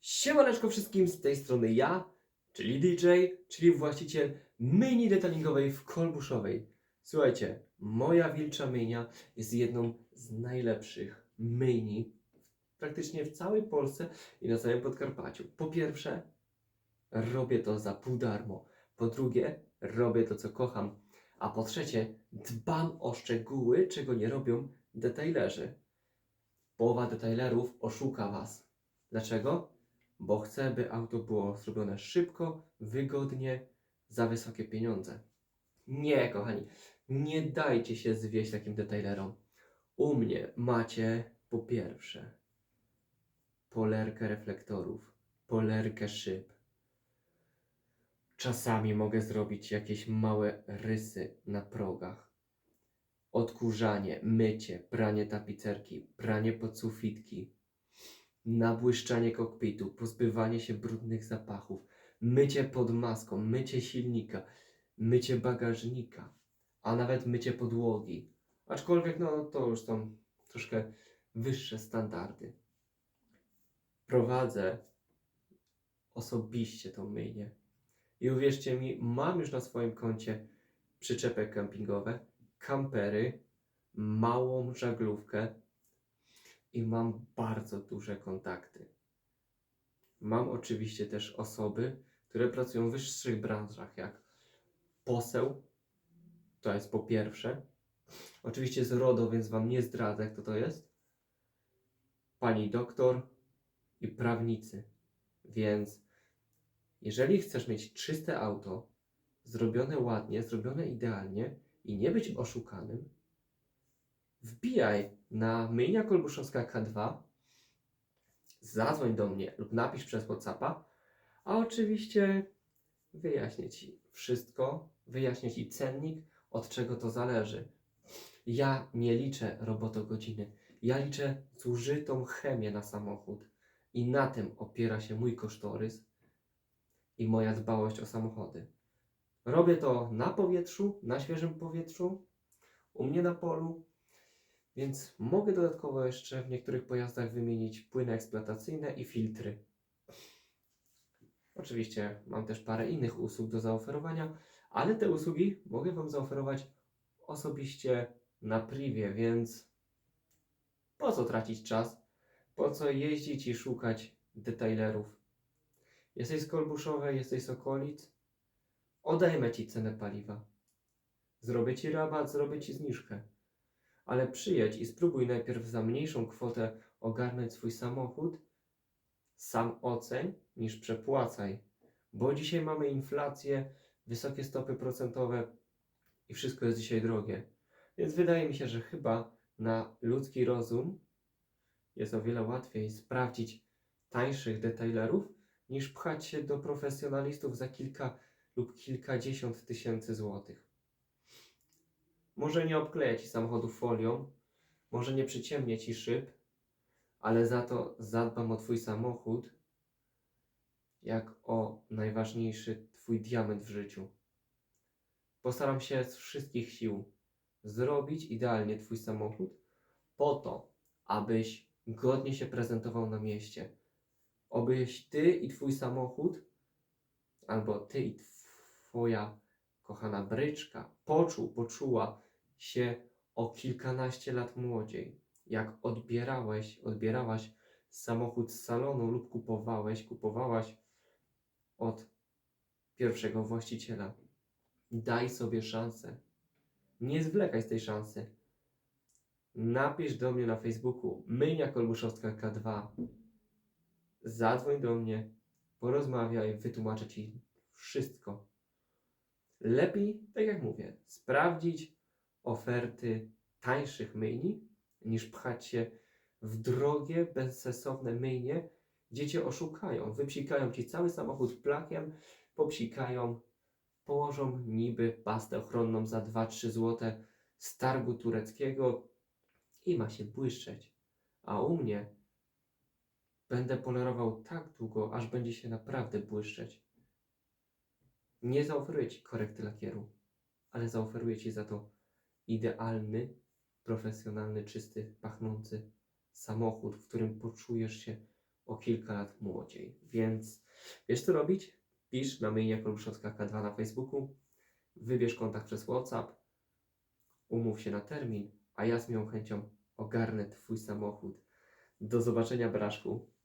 Siemaneczko wszystkim, z tej strony ja, czyli DJ, czyli właściciel myjni detailingowej w Kolbuszowej. Słuchajcie, moja wilcza myjnia jest jedną z najlepszych myjni praktycznie w całej Polsce i na całym Podkarpaciu. Po pierwsze, robię to za pół darmo. Po drugie, robię to, co kocham. A po trzecie, dbam o szczegóły, czego nie robią detailerzy. Połowa detailerów oszuka Was. Dlaczego? Bo chcę, by auto było zrobione szybko, wygodnie, za wysokie pieniądze. Nie, kochani, nie dajcie się zwieść takim detailerom. U mnie macie po pierwsze polerkę reflektorów, polerkę szyb. Czasami mogę zrobić jakieś małe rysy na progach. Odkurzanie, mycie, pranie tapicerki, pranie podsufitki, nabłyszczanie kokpitu, pozbywanie się brudnych zapachów, mycie pod maską, mycie silnika, mycie bagażnika, a nawet mycie podłogi. Aczkolwiek no to już są troszkę wyższe standardy. Prowadzę osobiście tą myjnię. I uwierzcie mi, mam już na swoim koncie przyczepy kempingowe, kampery, małą żaglówkę i mam bardzo duże kontakty. Mam oczywiście też osoby, które pracują w wyższych branżach, jak poseł, to jest po pierwsze. Oczywiście z RODO, więc wam nie zdradzę, kto to jest. Pani doktor i prawnicy. Więc jeżeli chcesz mieć czyste auto, zrobione ładnie, zrobione idealnie i nie być oszukanym, wbijaj na myjnia kolbuszowska K2, zadzwoń do mnie lub napisz przez Whatsappa, a oczywiście wyjaśnię Ci wszystko, wyjaśnię Ci cennik, od czego to zależy. Ja nie liczę robotogodziny, ja liczę zużytą chemię na samochód i na tym opiera się mój kosztorys i moja dbałość o samochody. Robię to na powietrzu, na świeżym powietrzu, u mnie na polu, więc mogę dodatkowo jeszcze w niektórych pojazdach wymienić płyny eksploatacyjne i filtry. Oczywiście mam też parę innych usług do zaoferowania, ale te usługi mogę Wam zaoferować osobiście na privie, więc po co tracić czas? Po co jeździć i szukać detailerów? Jesteś z Kolbuszowej, jesteś z okolic? Odejmę Ci cenę paliwa. Zrobię Ci rabat, zrobię Ci zniżkę. Ale przyjedź i spróbuj najpierw za mniejszą kwotę ogarnąć swój samochód. Sam oceń niż przepłacaj. Bo dzisiaj mamy inflację, wysokie stopy procentowe i wszystko jest dzisiaj drogie. Więc wydaje mi się, że chyba na ludzki rozum jest o wiele łatwiej sprawdzić tańszych detailerów niż pchać się do profesjonalistów za kilka lub kilkadziesiąt tysięcy złotych. Może nie obkleję ci samochodu folią, może nie przyciemnię ci szyb, ale za to zadbam o twój samochód jak o najważniejszy twój diament w życiu. Postaram się z wszystkich sił zrobić idealnie twój samochód po to, abyś godnie się prezentował na mieście. Obyś ty i twój samochód, albo ty i twoja kochana bryczka poczuł, poczuła się o kilkanaście lat młodziej. Jak odbierałeś, odbierałaś samochód z salonu lub kupowałeś, kupowałaś od pierwszego właściciela. Daj sobie szansę. Nie zwlekaj z tej szansy. Napisz do mnie na Facebooku Myjnia Kolbuszowska K2. Zadzwoń do mnie, porozmawiaj, wytłumaczę Ci wszystko. Lepiej, tak jak mówię, sprawdzić oferty tańszych myjni, niż pchać się w drogie, bezsensowne myjnie, gdzie Cię oszukają. Wypsikają Ci cały samochód plakiem, popsikają, położą niby pastę ochronną za 2-3 zł z targu tureckiego i ma się błyszczeć. A u mnie będę polerował tak długo, aż będzie się naprawdę błyszczeć. Nie zaoferuję Ci korekty lakieru, ale zaoferuję Ci za to idealny, profesjonalny, czysty, pachnący samochód, w którym poczujesz się o kilka lat młodziej. Więc wiesz co robić? Pisz na mnie Kolbuszowska K2 na Facebooku, wybierz kontakt przez WhatsApp, umów się na termin, a ja z miłą chęcią ogarnę Twój samochód. Do zobaczenia, Braszku.